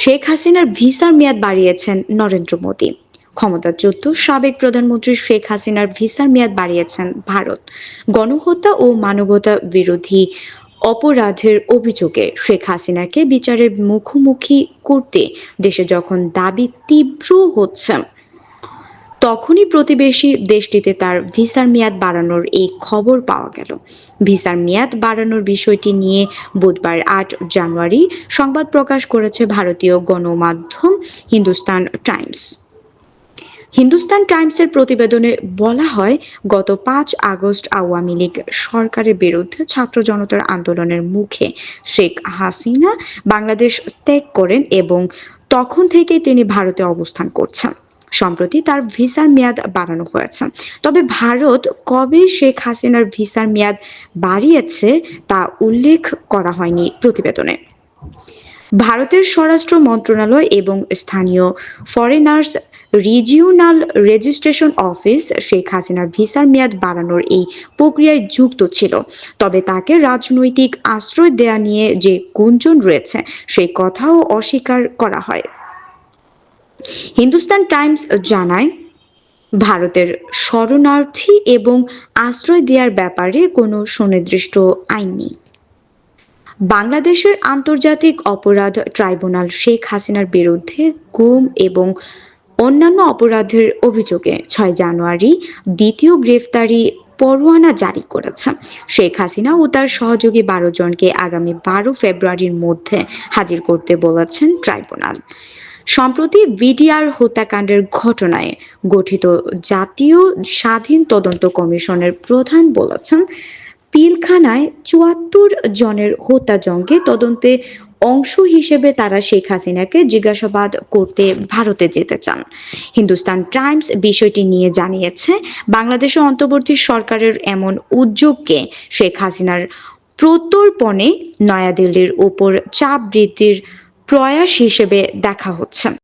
শেখ হাসিনার ভিসার মেয়াদ বাড়িয়েছেন নরেন্দ্র মোদী। ক্ষমতাচ্যুত সাবেক প্রধানমন্ত্রী শেখ হাসিনার ভিসার মেয়াদ বাড়িয়েছেন ভারত। গণহত্যা ও মানবতা বিরোধী অপরাধের অভিযোগে শেখ হাসিনাকে বিচারের মুখোমুখি করতে দেশে যখন দাবি তীব্র হচ্ছে তখনই প্রতিবেশী দেশটিতে তার ভিসার মেয়াদ বাড়ানোর এই খবর পাওয়া গেল। ভিসার মেয়াদ বাড়ানোর বিষয়টি নিয়ে বুধবার আট জানুয়ারি সংবাদ প্রকাশ করেছে ভারতীয় গণমাধ্যম হিন্দুস্তান টাইমস। হিন্দুস্তান টাইমসের প্রতিবেদনে বলা হয়, গত পাঁচ আগস্ট আওয়ামী লীগ সরকারের বিরুদ্ধে ছাত্র জনতার আন্দোলনের মুখে শেখ হাসিনা বাংলাদেশ ত্যাগ করেন এবং তখন থেকে তিনি ভারতে অবস্থান করছেন। সম্প্রতি তার ভিসার মেয়াদ বাড়ানো হয়েছে। তবে ভারত কবে শেখ হাসিনার ভিসার মেয়াদ বাড়িয়েছে তা উল্লেখ করা হয়নি প্রতিবেদনে। ভারতের স্বরাষ্ট্র মন্ত্রণালয় এবং স্থানীয় foreigners regional registration office Sheikh হাসিনার ভিসার মেয়াদ বাড়ানোর এই প্রক্রিয়ায় যুক্ত ছিল। তবে তাকে রাজনৈতিক আশ্রয় দেয়া নিয়ে যে গুঞ্জন রয়েছে, সেই কথাও অস্বীকার করা হয়। হিন্দুস্তান টাইমস জানায়, ভারতের শরণার্থী এবং আশ্রয় দেওয়ার ব্যাপারে কোনো সুনির্দিষ্ট আইন নেই। বাংলাদেশের আন্তর্জাতিক অপরাধ ট্রাইব্যুনাল শেখ হাসিনার বিরুদ্ধে গুম এবং অন্যান্য অপরাধের অভিযোগে ছয় জানুয়ারি দ্বিতীয় গ্রেফতারি পরোয়ানা জারি করেছে। শেখ হাসিনা ও তার সহযোগী বারো জনকে আগামী বারো ফেব্রুয়ারির মধ্যে হাজির করতে বলেছেন ট্রাইব্যুনাল। সম্প্রতি বিডিআর হত্যাকাণ্ডের ঘটনায় গঠিত জাতীয় স্বাধীন তদন্ত কমিশনের প্রধান বলেছেন, পিলখানায় চুয়াত্তর জনের হত্যাযজ্ঞে তদন্তে অংশ হিসেবে তারা শেখ হাসিনাকে জিজ্ঞাসাবাদ করতে ভারতে যেতে চান। হিন্দুস্তান টাইমস বিষয়টি নিয়ে জানিয়েছে, বাংলাদেশের অন্তর্বর্তী সরকারের এমন উদ্যোগকে শেখ হাসিনার প্রত্যর্পণে নয়াদিল্লির ওপর চাপ বৃদ্ধির প্রয়াস হিসেবে দেখা হচ্ছে।